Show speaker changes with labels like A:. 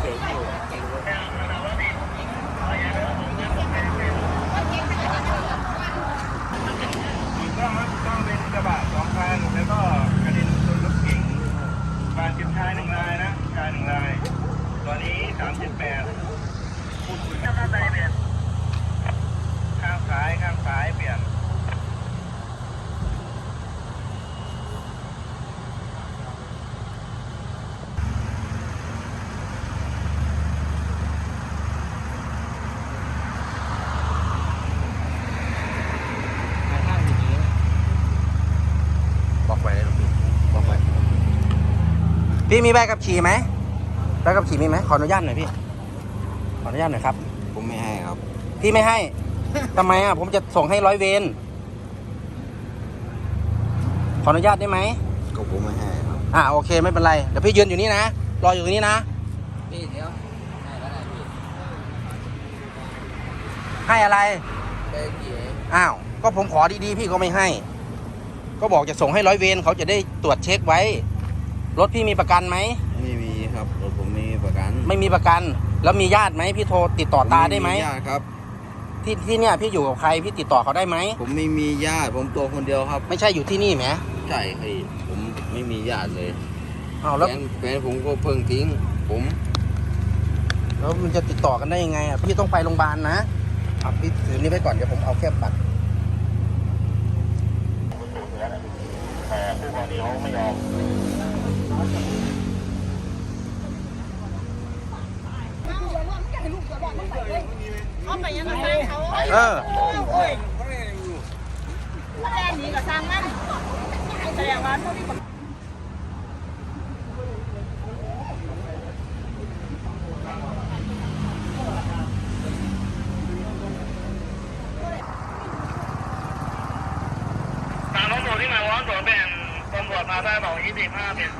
A: เลย
B: แต่ได้ยินเสียงอยู่
C: ต้องเป็นกระบะสองคันแล้วก็กระเด็นชนรถเก๋งบาดเจ็บชายหนึ่งรายนะชายหนึ่งราย ตอนนี้สามเจ็ดแปดพูดคุยข้างในเปลี่ยนข้างซ้ายข้างซ้ายเปลี่ยน
B: บอกไว้เลยหลวงพี่บอกไว้
D: พี่มีใบขับขี่ไหมใบขับขี่มีไหมขออนุญาตหน่อยพี่ ขออนุญาตหน่อยครับ
B: ผมไม่ให้ครับ
D: พี่ไม่ให้ทำไมอะผมจะส่งให้ร้อยเวรขออนุญาตได้ไหม
B: ก็ผมไม่ให้ครับ
D: อ่าโอเคไม่เป็นไรเดี๋ยวพี่ยืนอยู่นี่นะรออยู่ตรงนี้นะ
B: พี่เดี๋ยวให้ก็ได้พี่
D: ให้อะไร
B: ไปกี่
D: อ้าวก็ผมขอดีๆ พี่ก็ไม่ให้ ก็บอกจะส่งให้ร้อยเวรเขาจะได้ตรวจเช็คไว้ รถพี่มีประกันไหม
B: ไม่มีครับรถผมมีประกัน
D: ไม่มีประกัน แล้วมีญาติไหมพี่โทรติดต่อตาได้ไหม
B: ญาติครับ
D: ที่ที่เนี่ยพี่อยู่กับใครพี่ติดต่อเขาได้ไหม
B: ผมไม่มีญาติผมตัวคนเดียวครับ
D: ไม่ใช่อยู่ที่นี่ไหม
B: ใช่พี่ผมไม่มีญาติเลย
D: อ้าวแล้ว
B: แฟนแฟนผมก็เพิ่งทิ้ง ผม
D: แล้วมันจะติดต่อกันได้ยังไงอะพี่ต้องไปโรงพยาบาลนะเอาพี่ถือนี้ไว้ก่อนเดี๋ยวผมเอาแค่บัตร
C: แต่ผู้กรณีเขาไม่ยอม
A: เอาไปยังไงเขา
D: เออ
A: โอ้ยแค่นี้ก็สร้างมันแสดงว่าเขาที่
C: ตามตำรวจที่มาว้อนตัวแบ่งตำรวจมาได้บอกยี่สิบห้าเป็น